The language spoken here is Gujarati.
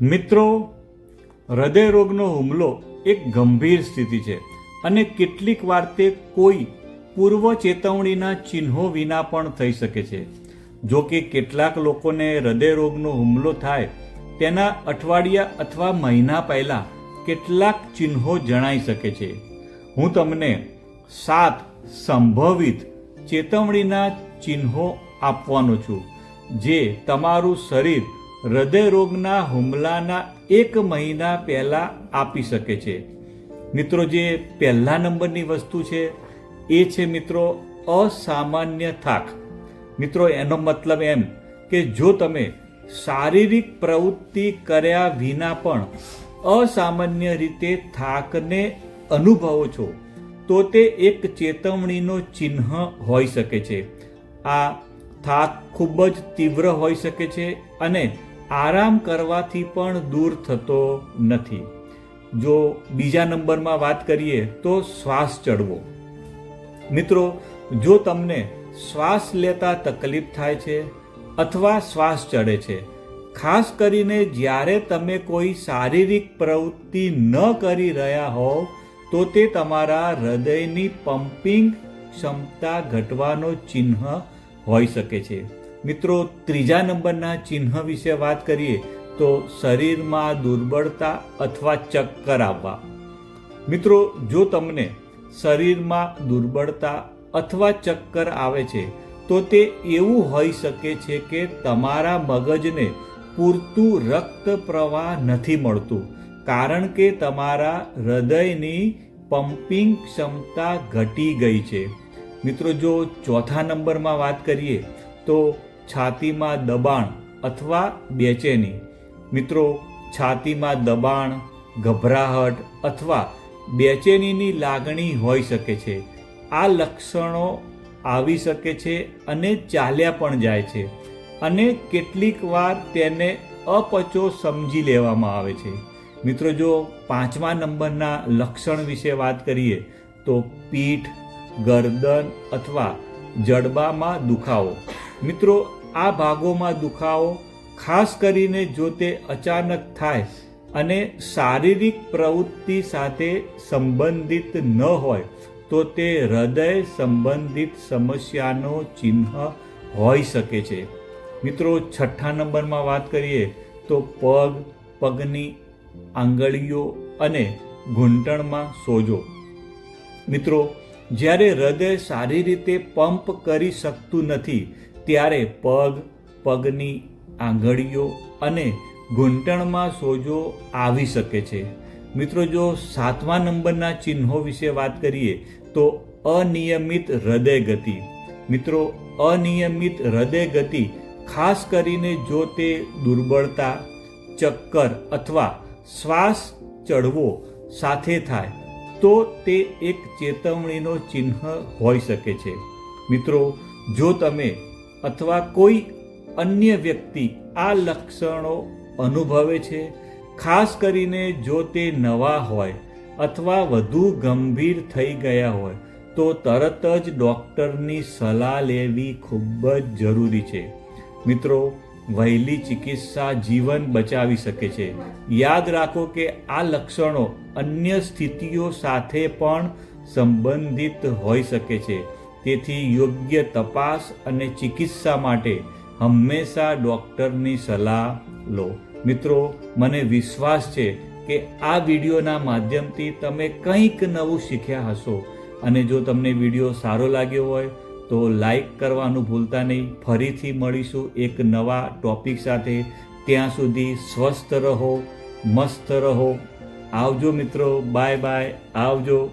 મિત્રો, હૃદયરોગનો હુમલો એક ગંભીર સ્થિતિ છે અને કેટલીક વાર તે કોઈ પૂર્વ ચેતવણીના ચિહ્નો વિના પણ થઈ શકે છે. જો કે કેટલાક લોકોને હૃદયરોગનો હુમલો થાય, તેના અઠવાડિયા અથવા મહિના પહેલાં કેટલાક ચિહ્નો જણાઈ શકે છે. હું તમને સાત સંભવિત ચેતવણીના ચિહ્નો આપવાનો છું, જે તમારું શરીર હૃદયરોગના હુમલાના એક મહિના પહેલાં આપી શકે છે. મિત્રો, જે પહેલા નંબરની વસ્તુ છે, એ છે મિત્રો, અસામાન્ય થાક. મિત્રો, એનો મતલબ એમ કે જો તમે શારીરિક પ્રવૃત્તિ કર્યા વિના પણ અસામાન્ય રીતે થાકને અનુભવો છો, તો તે એક ચેતવણીનો ચિહ્ન હોઈ શકે છે. આ થાક ખૂબ જ તીવ્ર હોઈ શકે છે અને આરામ કરવાથી પણ દૂર થતો નથી. જો બીજા નંબરમાં વાત કરીએ તો શ્વાસ ચડવો. મિત્રો, જો તમને શ્વાસ લેતા તકલીફ થાય છે અથવા શ્વાસ ચડે છે, ખાસ કરીને જ્યારે તમે કોઈ શારીરિક પ્રવૃત્તિ ન કરી રહ્યા હોવ, તો તે તમારા હૃદયની પમ્પિંગ ક્ષમતા ઘટવાનો ચિહ્ન હોઈ શકે છે. મિત્રો, ત્રીજા નંબરના ચિહ્ન વિશે વાત કરીએ તો શરીરમાં દુર્બળતા અથવા ચક્કર આવવા. મિત્રો, જો તમને શરીરમાં દુર્બળતા અથવા ચક્કર આવે છે, તો તે એવું હોઈ શકે છે કે તમારા મગજને પૂરતું રક્ત પ્રવાહ નથી મળતું, કારણ કે તમારા હૃદયની પમ્પિંગ ક્ષમતા ઘટી ગઈ છે. મિત્રો, જો ચોથા નંબરમાં વાત કરીએ તો છાતીમાં દબાણ અથવા બેચેની. મિત્રો, છાતીમાં દબાણ, ગભરાહટ અથવા બેચેનીની લાગણી હોઈ શકે છે. આ લક્ષણો આવી શકે છે અને ચાલ્યા પણ જાય છે અને કેટલીક વાર તેને અપચો સમજી લેવામાં આવે છે. મિત્રો, જો પાંચમા નંબરના લક્ષણ વિશે વાત કરીએ, તો પીઠ, ગરદન અથવા જડબામાં દુખાવો. મિત્રો આ ભાગોમાં દુખાવો, ખાસ કરીને જો તે અચાનક થાય અને શારીરિક પ્રવૃત્તિ સાથે સંબંધિત ન હોય, તો તે હૃદય સંબંધિત સમસ્યાનો ચિહ્ન હોઈ શકે છે. મિત્રો, છઠ્ઠા નંબરમાં વાત કરીએ તો પગ, પગની આંગળીઓ અને ઘૂંટણમાં સોજો. મિત્રો, જ્યારે હૃદય સારી રીતે પંપ કરી શકતું નથી ત્યારે પગ, પગની આંગળીઓ અને ઘૂંટણમાં સોજો આવી શકે છે. મિત્રો, જો સાતમા નંબરના ચિહ્નો વિશે વાત કરીએ, તો અનિયમિત હૃદય ગતિ. મિત્રો, અનિયમિત હૃદય ગતિ ખાસ કરીને જો તે દુર્બળતા, ચક્કર અથવા શ્વાસ ચડવો સાથે થાય, તો તે એક ચેતવણીનો ચિહ્ન હોઈ શકે છે. મિત્રો, જો તમે અથવા કોઈ અન્ય વ્યક્તિ આ લક્ષણો અનુભવે છે, ખાસ કરીને જો તે નવા હોય અથવા વધુ ગંભીર થઈ ગયા હોય, તો તરત જ ડૉક્ટરની સલાહ લેવી ખૂબ જ જરૂરી છે. મિત્રો, વહેલી ચિકિત્સા જીવન બચાવી શકે છે. યાદ રાખો કે આ લક્ષણો અન્ય સ્થિતિઓ સાથે પણ સંબંધિત હોઈ શકે છે. તેથી યોગ્ય તપાસ અને ચિકિત્સા માટે હંમેશા ડૉક્ટરની સલાહ લો. મિત્રો, મને વિશ્વાસ છે કે આ વિડીયોના માધ્યમથી તમે કંઈક નવું શીખ્યા હશો અને જો તમને વીડિયો સારો લાગ્યો હોય તો લાઈક કરવાનું ભૂલતા નહીં. ફરીથી મળીશું એક નવા ટોપિક સાથે. ત્યાં સુધી સ્વસ્થ રહો, મસ્ત રહો. આવજો મિત્રો, બાય બાય, આવજો.